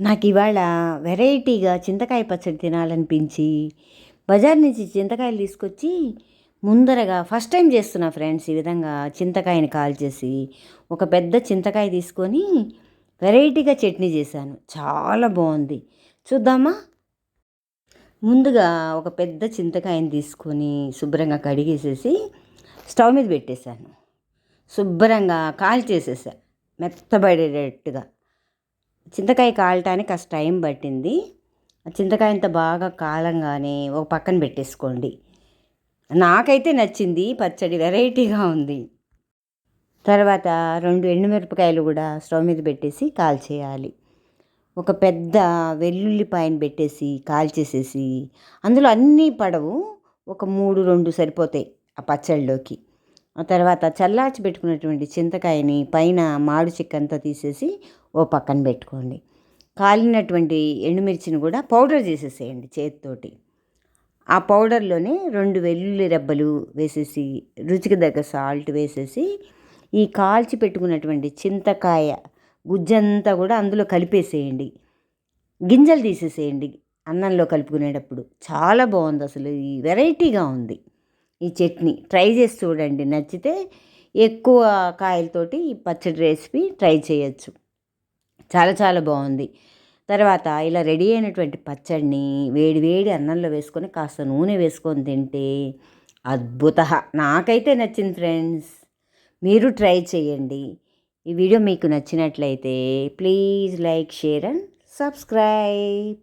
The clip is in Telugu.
నాకు ఇవాళ వెరైటీగా చింతకాయ పచ్చడి తినాలనిపించి బజార్ నుంచి చింతకాయలు తీసుకొచ్చి ముందరగా ఫస్ట్ టైం చేస్తున్నా ఫ్రెండ్స్ ఈ విధంగా చింతకాయని కాల్చేసి ఒక పెద్ద చింతకాయ తీసుకొని వెరైటీగా చట్నీ చేశాను. చాలా బాగుంది. చూద్దామా? ముందుగా ఒక పెద్ద చింతకాయని తీసుకొని శుభ్రంగా కడిగేసేసి స్టవ్ మీద పెట్టేశాను. శుభ్రంగా కాల్చేసేసా. మెత్తబడేటట్టుగా. చింతకాయ కాలటానికి కాస్త టైం పట్టింది. చింతకాయ అంత బాగా కాలంగానే ఒక పక్కన పెట్టేసుకోండి. నాకైతే నచ్చింది పచ్చడి వెరైటీగా ఉంది. తర్వాత రెండు ఎండుమిరపకాయలు కూడా స్టవ్ మీద పెట్టేసి కాల్చేయాలి. ఒక పెద్ద వెల్లుల్లిపాయను పెట్టేసి కాల్చేసేసి అందులో అన్నీ పడవు. ఒక మూడు రెండు సరిపోతాయి ఆ పచ్చడిలోకి ఆ తర్వాత చల్లార్చి పెట్టుకున్నటువంటి చింతకాయని పైన మాడు చిక్కంతా తీసేసి ఓ పక్కన పెట్టుకోండి. కాలినటువంటి ఎండుమిర్చిని కూడా పౌడర్ చేసేసేయండి చేతితోటి. ఆ పౌడర్లోనే రెండు వెల్లుల్లి రెబ్బలు వేసేసి రుచికి దగ్గర సాల్ట్ వేసేసి ఈ కాల్చి పెట్టుకున్నటువంటి చింతకాయ గుజ్జంతా కూడా అందులో కలిపేసేయండి. గింజలు తీసేసేయండి అన్నంలో కలుపుకునేటప్పుడు. చాలా బాగుంది అసలు ఈ వెరైటీగా ఉంది. ఈ చట్నీ. ట్రై చేసి చూడండి. నచ్చితే ఎక్కువ కాయలతోటి ఈ పచ్చడి రెసిపీ ట్రై చేయొచ్చు. చాలా చాలా బాగుంది. తర్వాత ఇలా రెడీ అయినటువంటి పచ్చడిని వేడి వేడి అన్నంలో వేసుకొని కాస్త నూనె వేసుకొని తింటే అద్భుత నాకైతే నచ్చింది ఫ్రెండ్స్. మీరు ట్రై చేయండి. ఈ వీడియో మీకు నచ్చినట్లయితే please like share and subscribe.